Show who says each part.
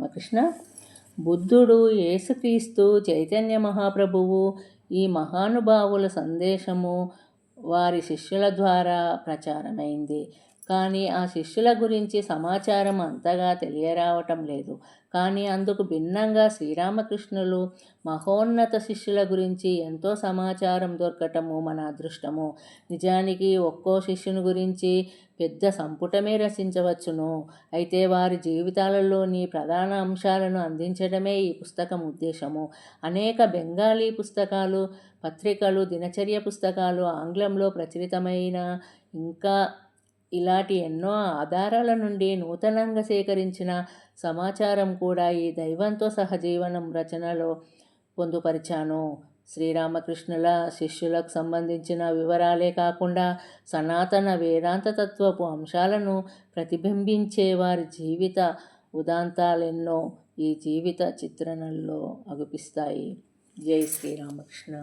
Speaker 1: రామకృష్ణ. బుద్ధుడు యేసుక్రీస్తు చైతన్య మహాప్రభువు ఈ మహానుభావుల సందేశము వారి శిష్యుల ద్వారా ప్రచారమైంది. కానీ ఆ శిష్యుల గురించి సమాచారం అంతగా తెలియరావటం లేదు. కానీ అందుకు భిన్నంగా శ్రీరామకృష్ణులు మహోన్నత శిష్యుల గురించి ఎంతో సమాచారం దొరకటము మన అదృష్టము. నిజానికి ఒక్కో శిష్యుని గురించి పెద్ద సంపుటమే రచించవచ్చును. అయితే వారి జీవితాలలోని ప్రధాన అంశాలను అందించడమే ఈ పుస్తకం ఉద్దేశము. అనేక బెంగాలీ పుస్తకాలు పత్రికలు దినచర్య పుస్తకాలు ఆంగ్లంలో ప్రచురితమైన ఇంకా ఇలాంటి ఎన్నో ఆధారాల నుండి నూతనంగా సేకరించిన సమాచారం కూడా ఈ దైవంతో సహజీవనం రచనలో పొందుపరిచాను. శ్రీరామకృష్ణుల శిష్యులకు సంబంధించిన వివరాలే కాకుండా సనాతన వేదాంత తత్వపు అంశాలను ప్రతిబింబించే వారి జీవిత ఉదాంతాలెన్నో ఈ జీవిత చిత్రణల్లో అగుపిస్తాయి. జై శ్రీరామకృష్ణ.